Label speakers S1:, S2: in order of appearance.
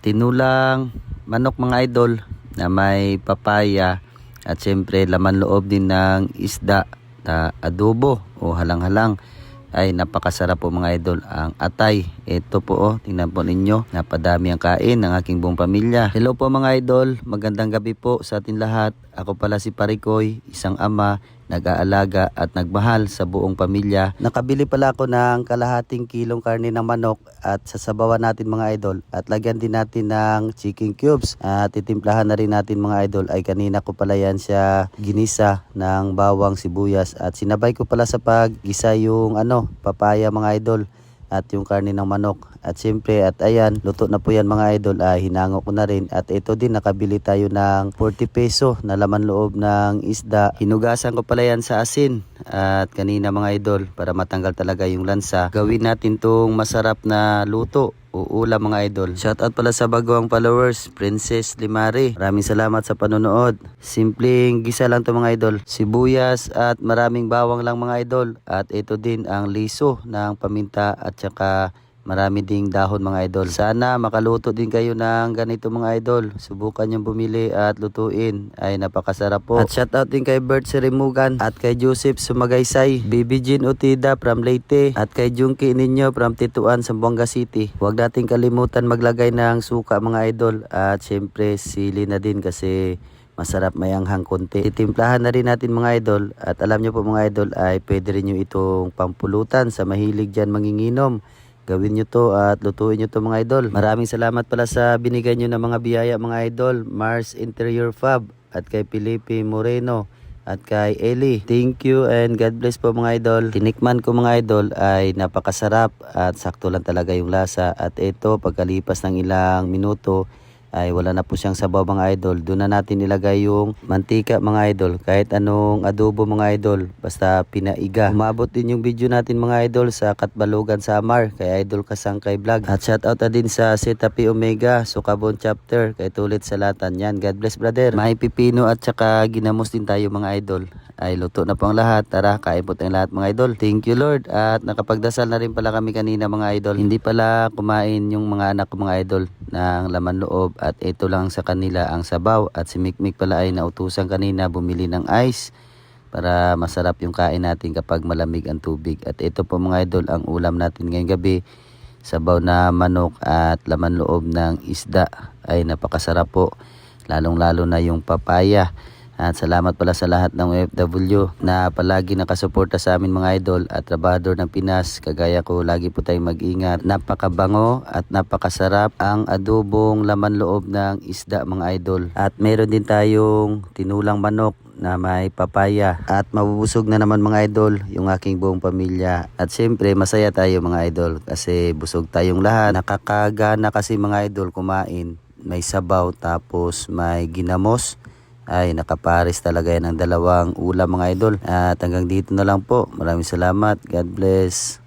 S1: tinulang manok mga idol na may papaya at syempre laman loob din ng isda na adobo o halang-halang ay napakasarap po mga idol ang atay. Ito po oh, tingnan po ninyo, napadami ang kain ng aking buong pamilya. Hello po mga idol, magandang gabi po sa atin lahat. Ako pala si Parikoy, isang ama, nag-aalaga at nagmahal sa buong pamilya. Nakabili pala ako ng kalahating kilong karne ng manok at sasabawan natin mga idol. At lagyan din natin ng chicken cubes. At titimplahan na rin natin mga idol. Ay kanina ko pala yan siya ginisa ng bawang sibuyas. At sinabay ko pala sa paggisa yung ano papaya mga idol at yung karne ng manok. At siyempre, at ayan, luto na po yan mga idol. Ah, hinango ko na rin. At ito din, nakabili tayo ng 40 peso na laman loob ng isda. Hinugasan ko pala yan sa asin. At kanina mga idol, para matanggal talaga yung lansa, gawin natin tong masarap na luto o ulam mga idol. Shoutout pala sa bagawang followers, Princess Limari. Maraming salamat sa panonood. Simpleng gisa lang to mga idol. Sibuyas at maraming bawang lang mga idol. At ito din ang liso ng paminta at saka marami ding dahon mga idol. Sana makaluto din kayo ng ganito mga idol. Subukan yung bumili at lutuin. Ay napakasarap po. At shoutout din kay Bert Serimugan at kay Joseph Sumagaysay. Bibi Jean Utida from Leyte at kay Junki Ninyo from Tituan, Zamboanga City. Huwag nating kalimutan maglagay ng suka mga idol. At syempre sili na din kasi masarap mayanghang konti. Itimplahan na rin natin mga idol at alam nyo po mga idol ay pwede rin nyo itong pampulutan sa mahilig dyan manginginom. Gawin nyo to at lutuin nyo to mga idol. Maraming salamat pala sa binigay nyo ng mga biyaya mga idol. Mars Interior Fab at kay Felipe Moreno at kay Eli. Thank you and God bless po mga idol. Tinikman ko mga idol ay napakasarap at sakto lang talaga yung lasa. At ito pagkalipas ng ilang minuto ay wala na po siyang sabaw mga idol. Doon na natin ilagay yung mantika mga idol. Kahit anong adobo mga idol. Basta pinaiga. Umabot din yung video natin mga idol sa Katbalogan Samar. Kay Idol Kasangkay Vlog. At shoutout na din sa Zeta Pi Omega. Sukabon Chapter. Kay Tulit Salatan. Yan. God bless brother. May pipino at saka ginamos din tayo mga idol. Ay luto na po ang lahat. Tara, kain po tayong lahat mga idol. Thank you Lord. At nakapagdasal na rin pala kami kanina mga idol. Hindi pala kumain yung mga anak ko mga idol ng laman loob at ito lang sa kanila ang sabaw. At si Mikmik pala ay nautusan kanina bumili ng ice para masarap yung kain natin kapag malamig ang tubig. At ito po mga idol ang ulam natin ngayong gabi sabaw na manok at laman loob ng isda. Ay napakasarap po. Lalong lalo na yung papaya at salamat pala sa lahat ng OFW na palagi nakasuporta sa amin mga idol at trabahador ng Pinas. Kagaya ko, lagi po tayong mag-ingat. Napakabango at napakasarap ang adobong laman loob ng isda mga idol. At meron din tayong tinulang manok na may papaya at mabubusog na naman mga idol yung aking buong pamilya at siyempre masaya tayo mga idol kasi busog tayong lahat nakakagana kasi mga idol kumain may sabaw tapos may ginamos ay nakapares talaga yan ang dalawang ulam mga idol. At hanggang dito na lang po. Maraming salamat. God bless.